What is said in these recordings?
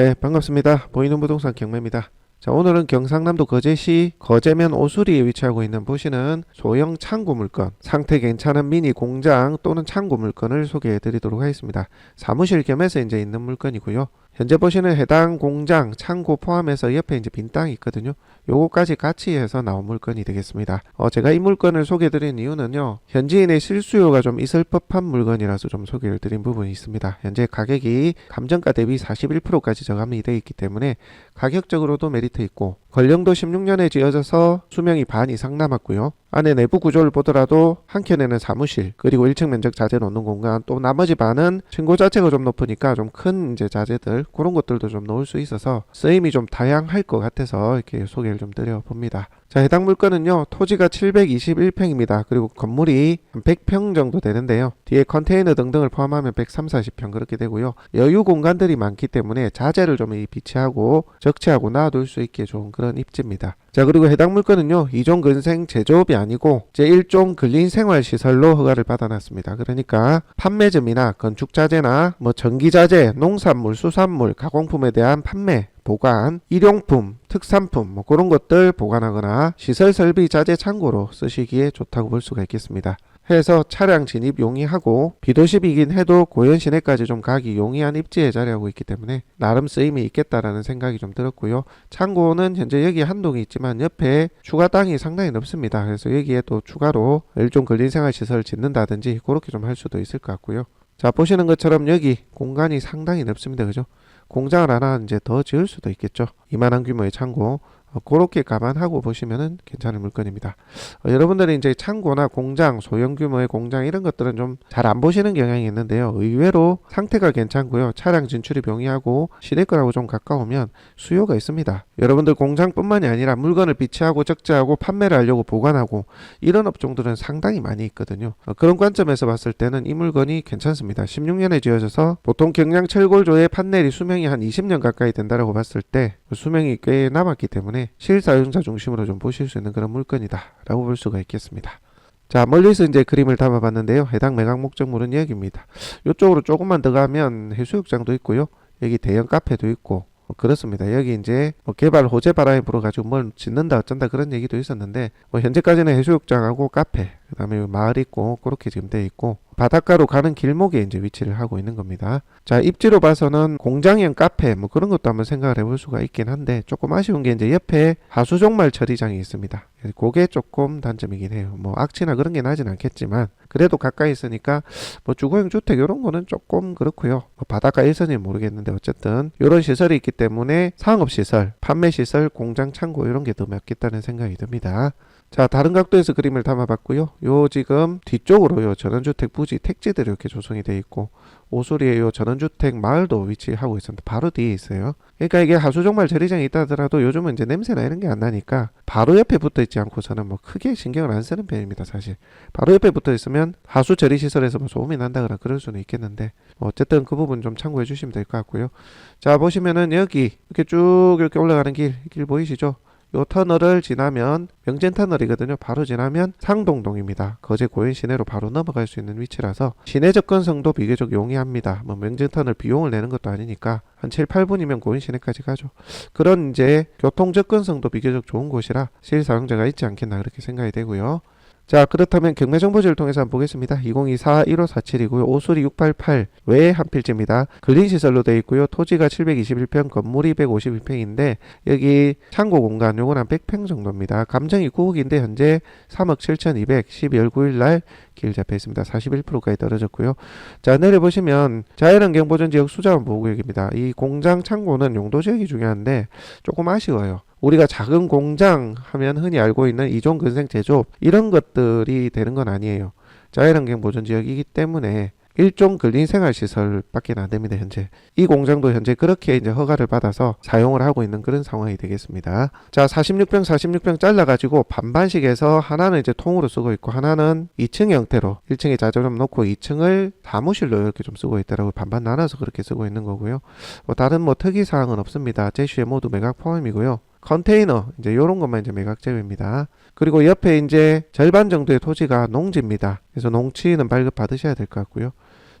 네, 반갑습니다. 보이는 부동산 경매입니다. 자, 오늘은 경상남도 거제시 거제면 오수리에 위치하고 있는 보시는 소형 창고 물건, 상태 괜찮은 미니 공장 또는 창고 물건을 소개해 드리도록 하겠습니다. 사무실 겸해서 이제 있는 물건이고요. 현재 보시는 해당 공장, 창고 포함해서 옆에 이제 빈 땅이 있거든요. 요거까지 같이 해서 나온 물건이 되겠습니다. 어, 제가 이 물건을 소개해 드린 이유는요. 현지인의 실수요가 좀 있을 법한 물건이라서 좀 소개를 드린 부분이 있습니다. 현재 가격이 감정가 대비 41%까지 저감이 되어 있기 때문에 가격적으로도 메리트 있고 권령도 16년에 지어져서 수명이 반 이상 남았고요. 안에 내부 구조를 보더라도 한 켠에는 사무실 그리고 1층 면적 자재 놓는 공간 또 나머지 반은 층고 자체가 좀 높으니까 좀 큰 이제 자재들 그런 것들도 좀 넣을 수 있어서 쓰임이 좀 다양할 것 같아서 이렇게 소개를 좀 드려 봅니다. 자, 해당 물건은요, 토지가 721평입니다. 그리고 건물이 한 100평 정도 되는데요. 뒤에 컨테이너 등등을 포함하면 130, 40평 그렇게 되고요. 여유 공간들이 많기 때문에 자재를 좀이 비치하고 적치하고 놔둘 수 있게 좋은 그런 입지입니다. 자, 그리고 해당 물건은요, 이종 근생 제조업이 아니고 제1종 근린생활시설로 허가를 받아놨습니다. 그러니까 판매점이나 건축자재나 뭐 전기자재, 농산물, 수산물, 가공품에 대한 판매, 보관, 일용품, 특산품 뭐 그런 것들 보관하거나 시설 설비 자재 창고로 쓰시기에 좋다고 볼 수가 있겠습니다. 해서 차량 진입 용이하고 비도시이긴 해도 고현 시내까지 좀 가기 용이한 입지에 자리하고 있기 때문에 나름 쓰임이 있겠다라는 생각이 좀 들었고요. 창고는 현재 여기 한 동이 있지만 옆에 추가 땅이 상당히 넓습니다. 그래서 여기에 또 추가로 일종 근린생활 시설 짓는다든지 그렇게 좀 할 수도 있을 것 같고요. 자 보시는 것처럼 여기 공간이 상당히 넓습니다. 그죠? 공장을 하나 이제 더 지을 수도 있겠죠. 이만한 규모의 창고. 어, 그렇게 감안하고 보시면은 괜찮은 물건입니다. 어, 여러분들이 이제 창고나 공장, 소형 규모의 공장 이런 것들은 좀 잘 안 보시는 경향이 있는데요. 의외로 상태가 괜찮고요. 차량 진출이 용이하고 시내 거라고 좀 가까우면 수요가 있습니다. 여러분들 공장뿐만이 아니라 물건을 비치하고 적재하고 판매를 하려고 보관하고 이런 업종들은 상당히 많이 있거든요. 어, 그런 관점에서 봤을 때는 이 물건이 괜찮습니다. 16년에 지어져서 보통 경량 철골조의 판넬이 수명이 한 20년 가까이 된다라고 봤을 때그 수명이 꽤 남았기 때문에 실사용자 중심으로 좀 보실 수 있는 그런 물건이다라고 볼 수가 있겠습니다. 자 멀리서 이제 그림을 담아봤는데요. 해당 매각 목적물은 여기입니다. 이쪽으로 조금만 더 가면 해수욕장도 있고요. 여기 대형 카페도 있고 뭐 그렇습니다. 여기 이제 뭐 개발 호재 바람이 불어가지고 뭘 짓는다 어쩐다 그런 얘기도 있었는데 뭐 현재까지는 해수욕장하고 카페 그다음에 마을 있고 그렇게 지금 돼 있고 바닷가로 가는 길목에 이제 위치를 하고 있는 겁니다. 자 입지로 봐서는 공장형 카페 뭐 그런 것도 한번 생각을 해볼 수가 있긴 한데 조금 아쉬운 게 이제 옆에 하수종말 처리장이 있습니다. 그게 조금 단점이긴 해요. 뭐 악취나 그런 게 나진 않겠지만 그래도 가까이 있으니까 뭐 주거용 주택 이런 거는 조금 그렇고요. 뭐 바닷가 일선이 모르겠는데 어쨌든 이런 시설이 있기 때문에 상업 시설, 판매 시설, 공장 창고 이런 게 더 맞겠다는 생각이 듭니다. 자 다른 각도에서 그림을 담아봤고요. 요 지금 뒤쪽으로 요 전원주택 부지 택지들이 이렇게 조성이 돼 있고 오소리에 요 전원주택 마을도 위치하고 있습니다. 바로 뒤에 있어요. 그러니까 이게 하수종말 처리장이 있다 하더라도 요즘은 이제 냄새나 이런 게 안 나니까 바로 옆에 붙어 있지 않고서는 뭐 크게 신경을 안 쓰는 편입니다. 사실 바로 옆에 붙어 있으면 하수 처리 시설에서 뭐 소음이 난다거나 그럴 수는 있겠는데 뭐 어쨌든 그 부분 좀 참고해 주시면 될 것 같고요. 자 보시면은 여기 이렇게 쭉 이렇게 올라가는 길 길 보이시죠? 요 터널을 지나면 명진 터널이거든요. 바로 지나면 상동동입니다. 거제 고현 시내로 바로 넘어갈 수 있는 위치라서 시내 접근성도 비교적 용이합니다. 뭐 명진 터널 비용을 내는 것도 아니니까 한 7, 8분이면 고현 시내까지 가죠. 그런 이제 교통 접근성도 비교적 좋은 곳이라 실 사용자가 있지 않겠나 그렇게 생각이 되고요. 자 그렇다면 경매정보지를 통해서 한번 보겠습니다. 2024-1547이고요. 오수리 688 외에 한 필지입니다. 근린시설로 되어 있고요. 토지가 721평, 건물이 151평인데 여기 창고 공간 요건 한 100평 정도입니다. 감정이 9억인데 현재 3억 7,200 12월 9일 날 길 잡혀 있습니다. 41%까지 떨어졌고요. 자 내려보시면 자연환경 보전 지역 수자원 보호구역입니다. 이 공장 창고는 용도 지역이 중요한데 조금 아쉬워요. 우리가 작은 공장 하면 흔히 알고 있는 이종 근생 제조업 이런 것들이 되는 건 아니에요. 자연환경 보전 지역이기 때문에 일종 근린 생활 시설밖에 안 됩니다. 현재 이 공장도 현재 그렇게 이제 허가를 받아서 사용을 하고 있는 그런 상황이 되겠습니다. 자, 46평 46평 잘라 가지고 반반씩 해서 하나는 이제 통으로 쓰고 있고 하나는 2층 형태로 1층에 자재좀 놓고 2층을 사무실로 이렇게 좀 쓰고 있더라고요. 반반 나눠서 그렇게 쓰고 있는 거고요. 뭐 다른 뭐 특이 사항은 없습니다. 제시에 모두 매각 포함이고요. 컨테이너 이제 요런 것만 이제 매각 제외입니다. 그리고 옆에 이제 절반 정도의 토지가 농지입니다. 그래서 농지는 발급 받으셔야 될 것 같고요.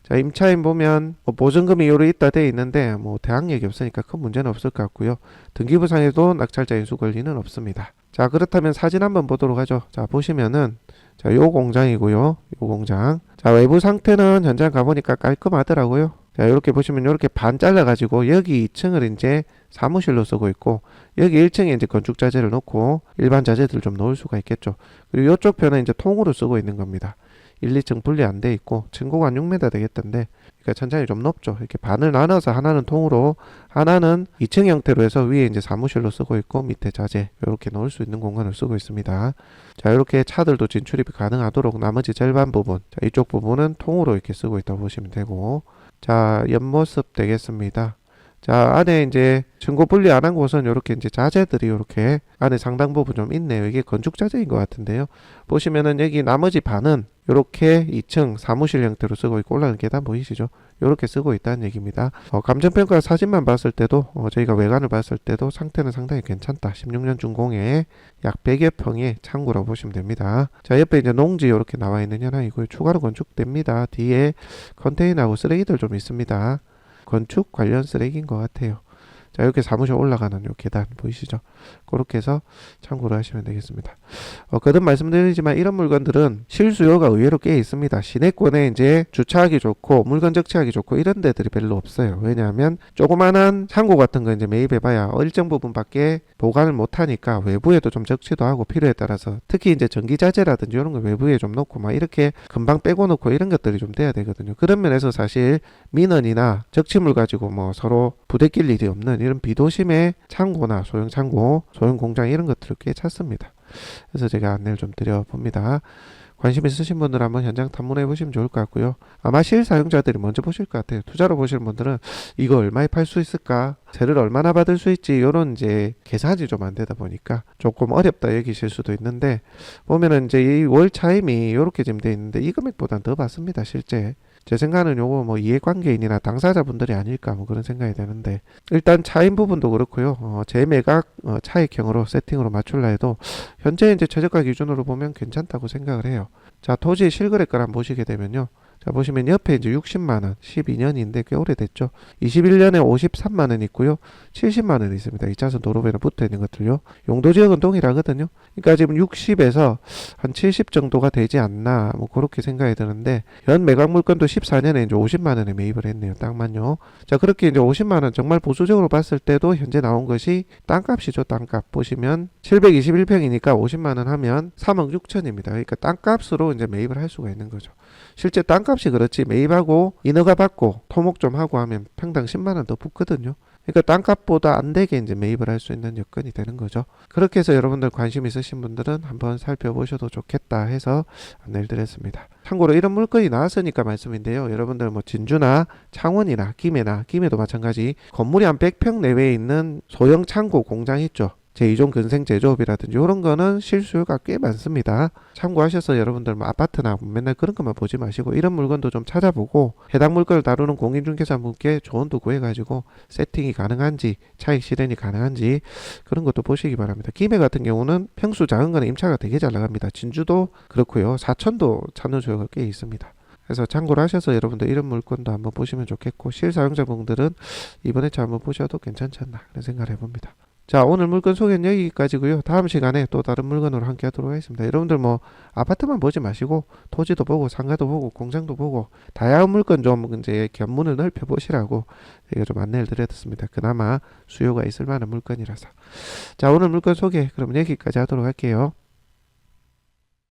자, 임차인 보면 뭐 보증금이 요로 있다 돼 있는데 뭐 대항력이 없으니까 큰 문제는 없을 것 같고요. 등기부상에도 낙찰자 인수 권리는 없습니다. 자, 그렇다면 사진 한번 보도록 하죠. 자, 보시면은 자, 요 공장이고요. 요 공장. 자, 외부 상태는 현장 가보니까 깔끔하더라고요. 자, 이렇게 보시면 이렇게 반 잘라가지고 여기 2층을 이제 사무실로 쓰고 있고 여기 1층에 이제 건축 자재를 놓고 일반 자재들을 좀 놓을 수가 있겠죠. 그리고 이쪽 편은 이제 통으로 쓰고 있는 겁니다. 1, 2층 분리 안 돼 있고 층고가 한 6m 되겠던데 그러니까 천장이 좀 높죠. 이렇게 반을 나눠서 하나는 통으로 하나는 2층 형태로 해서 위에 이제 사무실로 쓰고 있고 밑에 자재 이렇게 놓을 수 있는 공간을 쓰고 있습니다. 자 이렇게 차들도 진출입이 가능하도록 나머지 절반 부분 자, 이쪽 부분은 통으로 이렇게 쓰고 있다고 보시면 되고 자 옆모습 되겠습니다. 자 안에 이제 증거 분리 안 한 곳은 이렇게 이제 자재들이 이렇게 안에 상당 부분 좀 있네요. 이게 건축 자재인 것 같은데요. 보시면은 여기 나머지 반은 이렇게 2층 사무실 형태로 쓰고 있고 올라가는 계단 보이시죠? 이렇게 쓰고 있다는 얘기입니다. 어, 감정평가 사진만 봤을 때도 어, 저희가 외관을 봤을 때도 상태는 상당히 괜찮다. 16년 준공에 약 100여 평의 창고라고 보시면 됩니다. 자 옆에 이제 농지 이렇게 나와 있는 현황이고요. 추가로 건축됩니다. 뒤에 컨테이너하고 쓰레기들 좀 있습니다. 건축 관련 쓰레기인 것 같아요. 자 이렇게 사무실 올라가는 요 계단 보이시죠? 그렇게 해서 참고를 하시면 되겠습니다. 어, 거듭 말씀드리지만 이런 물건들은 실수요가 의외로 꽤 있습니다. 시내권에 이제 주차하기 좋고 물건 적치하기 좋고 이런 데들이 별로 없어요. 왜냐하면 조그만한 창고 같은 거 이제 매입해봐야 일정 부분밖에 보관을 못하니까 외부에도 좀 적치도 하고 필요에 따라서 특히 이제 전기자재라든지 이런 거 외부에 좀 놓고 막 이렇게 금방 빼고 놓고 이런 것들이 좀 돼야 되거든요. 그런 면에서 사실 민원이나 적치물 가지고 뭐 서로 부대낄 일이 없는 이런 비도심의 창고나 소형 창고, 소형 공장 이런 것들을 꽤 찾습니다. 그래서 제가 안내를 좀 드려봅니다. 관심 있으신 분들 한번 현장 탐문해 보시면 좋을 것 같고요. 아마 실사용자들이 먼저 보실 것 같아요. 투자로 보시는 분들은 이거 얼마에 팔 수 있을까? 세를 얼마나 받을 수 있지? 이런 이제 계산이 좀 안 되다 보니까 조금 어렵다 여기실 수도 있는데 보면은 이제 이 월 차임이 이렇게 지금 돼 있는데 이 금액보다는 더 받습니다. 실제. 제 생각은 요거 뭐 이해관계인이나 당사자분들이 아닐까 뭐 그런 생각이 되는데 일단 차임 부분도 그렇고요. 어, 재매각 어, 차익형으로 세팅으로 맞출라 해도 현재 이제 최저가 기준으로 보면 괜찮다고 생각을 해요. 자 토지 실거래가 한번 보시게 되면요. 자 보시면 옆에 이제 60만 원, 12년인데 꽤 오래됐죠. 21년에 53만 원 있고요. 70만 원 있습니다. 2차선 도로변에 붙어 있는 것들요. 용도 지역은 동일하거든요. 그러니까 지금 60에서 한 70 정도가 되지 않나 뭐 그렇게 생각이 드는데 연 매각 물건도 14년에 이제 50만 원에 매입을 했네요. 땅만요. 자 그렇게 이제 50만 원 정말 보수적으로 봤을 때도 현재 나온 것이 땅값이죠. 땅값 보시면 721평이니까 50만 원 하면 3억 6천입니다. 그러니까 땅값으로 이제 매입을 할 수가 있는 거죠. 실제 땅값이 그렇지 매입하고 인허가 받고 토목 좀 하고 하면 평당 10만 원 더 붙거든요. 그러니까 땅값보다 안 되게 이제 매입을 할 수 있는 여건이 되는 거죠. 그렇게 해서 여러분들 관심 있으신 분들은 한번 살펴보셔도 좋겠다 해서 안내를 드렸습니다. 참고로 이런 물건이 나왔으니까 말씀인데요. 여러분들 뭐 진주나 창원이나 김해나 김해도 마찬가지 건물이 한 100평 내외에 있는 소형 창고 공장 있죠. 제2종 근생 제조업이라든지 이런 거는 실수요가 꽤 많습니다. 참고하셔서 여러분들 뭐 아파트나 맨날 그런 것만 보지 마시고 이런 물건도 좀 찾아보고 해당 물건을 다루는 공인중개사분께 조언도 구해가지고 세팅이 가능한지 차익 실현이 가능한지 그런 것도 보시기 바랍니다. 김해 같은 경우는 평수 작은 거는 임차가 되게 잘 나갑니다. 진주도 그렇고요. 사천도 찾는 수요가 꽤 있습니다. 그래서 참고를 하셔서 여러분들 이런 물건도 한번 보시면 좋겠고 실사용자분들은 이번에 차 한번 보셔도 괜찮지 않나 그런 생각을 해봅니다. 자 오늘 물건 소개는 여기까지고요. 다음 시간에 또 다른 물건으로 함께 하도록 하겠습니다. 여러분들 뭐 아파트만 보지 마시고 토지도 보고 상가도 보고 공장도 보고 다양한 물건 좀 이제 견문을 넓혀 보시라고 제가 좀 안내를 드렸습니다. 그나마 수요가 있을 만한 물건이라서 자 오늘 물건 소개 그럼 여기까지 하도록 할게요.